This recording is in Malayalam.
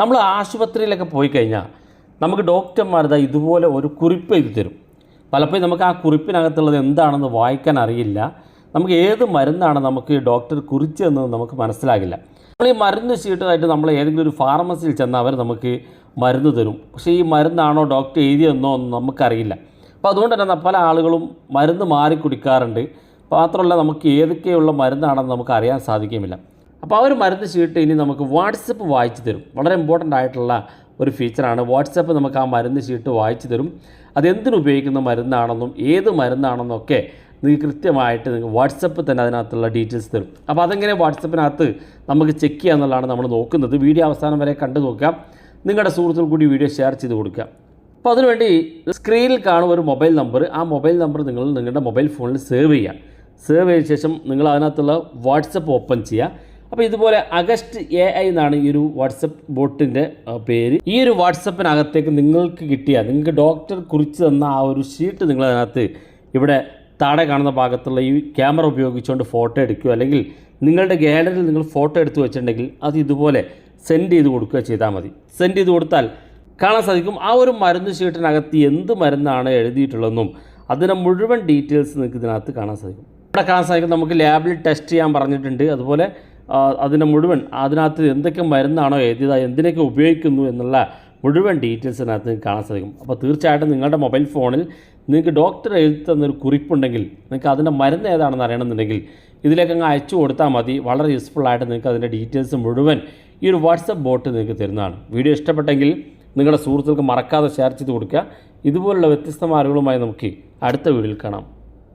നമ്മൾ ആശുപത്രിയിലൊക്കെ പോയി കഴിഞ്ഞാൽ നമുക്ക് ഡോക്ടർമാർ ഇതുപോലെ ഒരു കുറിപ്പ് എഴുതി തരും. പലപ്പോഴും നമുക്ക് ആ കുറിപ്പിനകത്തുള്ളത് എന്താണെന്ന് വായിക്കാൻ അറിയില്ല. നമുക്ക് ഏത് മരുന്നാണ് നമുക്ക് ഡോക്ടർ കുറിച്ചതെന്ന് നമുക്ക് മനസ്സിലാകില്ല. നമ്മൾ ഈ മരുന്ന് ചീട്ടതായിട്ട് നമ്മൾ ഏതെങ്കിലും ഒരു ഫാർമസിയിൽ ചെന്നാൽ അവർ നമുക്ക് മരുന്ന് തരും. പക്ഷേ ഈ മരുന്നാണോ ഡോക്ടർ എഴുതിയെന്നോ ഒന്നും നമുക്കറിയില്ല. അപ്പോൾ അതുകൊണ്ട് തന്നെ പല ആളുകളും മരുന്ന് മാറി കുടിക്കാറുണ്ട്. മാത്രമല്ല നമുക്ക് ഏതൊക്കെയുള്ള മരുന്നാണെന്ന് നമുക്ക് അറിയാൻ സാധിക്കുമില്ല. അപ്പോൾ ആ ഒരു മരുന്ന് ഷീട്ട് ഇനി നമുക്ക് വാട്സപ്പ് വായിച്ചു തരും. വളരെ ഇമ്പോർട്ടന്റ് ആയിട്ടുള്ള ഒരു ഫീച്ചറാണ് വാട്സപ്പ് നമുക്ക് ആ മരുന്ന് ഷീട്ട് വായിച്ചു തരും. അതെന്തിനുപയോഗിക്കുന്ന മരുന്നാണെന്നും ഏത് മരുന്നാണെന്നും ഒക്കെ നിങ്ങൾക്ക് കൃത്യമായിട്ട് നിങ്ങൾക്ക് വാട്സപ്പ് തന്നെ അതിനകത്തുള്ള ഡീറ്റെയിൽസ് തരും. അപ്പോൾ അതെങ്ങനെ വാട്സപ്പിനകത്ത് നമുക്ക് ചെക്ക് ചെയ്യുക എന്നുള്ളതാണ് നമ്മൾ നോക്കുന്നത്. വീഡിയോ അവസാനം വരെ കണ്ടു നോക്കാം നിങ്ങളുടെ സുഹൃത്തുക്കൾ കൂടി വീഡിയോ ഷെയർ ചെയ്ത് കൊടുക്കുക. അപ്പോൾ അതിനുവേണ്ടി സ്ക്രീനിൽ കാണുന്ന ഒരു മൊബൈൽ നമ്പർ ആ മൊബൈൽ നമ്പർ നിങ്ങൾ നിങ്ങളുടെ മൊബൈൽ ഫോണിൽ സേവ് ചെയ്യുക. സേവ് ചെയ്ത ശേഷം നിങ്ങൾ അതിനകത്തുള്ള വാട്സപ്പ് ഓപ്പൺ ചെയ്യുക. അപ്പോൾ ഇതുപോലെ അഗസ്റ്റ് എ ഐ എന്നാണ് ഈ ഒരു വാട്സപ്പ് ബോട്ടിന്റെ പേര്. ഈ ഒരു വാട്സപ്പിനകത്തേക്ക് നിങ്ങൾക്ക് കിട്ടിയ നിങ്ങൾക്ക് ഡോക്ടർ കുറിച്ച് തന്ന ആ ഒരു ഷീറ്റ് നിങ്ങൾ അതിനകത്ത് ഇവിടെ താഴെ കാണുന്ന ഭാഗത്തുള്ള ഈ ക്യാമറ ഉപയോഗിച്ചുകൊണ്ട് ഫോട്ടോ എടുക്കുക. അല്ലെങ്കിൽ നിങ്ങളുടെ ഗാലറിയിൽ നിങ്ങൾ ഫോട്ടോ എടുത്ത് വെച്ചിട്ടുണ്ടെങ്കിൽ അത് ഇതുപോലെ സെൻഡ് ചെയ്ത് കൊടുക്കുക ചെയ്താൽ മതി. സെൻഡ് ചെയ്ത് കൊടുത്താൽ കാണാൻ സാധിക്കും ആ ഒരു മരുന്ന് ഷീട്ടിനകത്ത് എന്ത് മരുന്നാണ് എഴുതിയിട്ടുള്ളതെന്നും അതിന്റെ മുഴുവൻ ഡീറ്റെയിൽസ് നിങ്ങൾക്ക് ഇതിനകത്ത് കാണാൻ സാധിക്കും. ഇവിടെ കാണാൻ സാധിക്കും. നമുക്ക് ലാബിൽ ടെസ്റ്റ് ചെയ്യാൻ പറഞ്ഞിട്ടുണ്ട്. അതുപോലെ അതിന്റെ മുഴുവൻ അതിനകത്ത് എന്തൊക്കെ മരുന്നാണോ എഴുതിയത് എന്തിനൊക്കെ ഉപയോഗിക്കുന്നു എന്നുള്ള മുഴുവൻ ഡീറ്റെയിൽസ് അതിനകത്ത് നിങ്ങൾക്ക് കാണാൻ സാധിക്കും. അപ്പോൾ തീർച്ചയായിട്ടും നിങ്ങളുടെ മൊബൈൽ ഫോണിൽ നിങ്ങൾക്ക് ഡോക്ടർ എഴുതി തന്നൊരു കുറിപ്പുണ്ടെങ്കിൽ നിങ്ങൾക്ക് അതിന്റെ മരുന്ന് ഏതാണെന്ന് അറിയണമെന്നുണ്ടെങ്കിൽ ഇതിലേക്ക് അങ്ങ് അയച്ചു കൊടുത്താൽ മതി. വളരെ യൂസ്ഫുൾ ആയിട്ട് നിങ്ങൾക്ക് അതിന്റെ ഡീറ്റെയിൽസ് മുഴുവൻ ഈ ഒരു വാട്സപ്പ് ബോട്ട് നിങ്ങൾക്ക് തരുന്നതാണ്. വീഡിയോ ഇഷ്ടപ്പെട്ടെങ്കിൽ നിങ്ങളുടെ സുഹൃത്തുക്കൾക്ക് മറക്കാതെ ഷെയർ ചെയ്ത് കൊടുക്കുക. ഇതുപോലുള്ള വ്യത്യസ്ത മാർഗങ്ങളുമായി നമുക്ക് അടുത്ത വീഡിയോയിൽ കാണാം.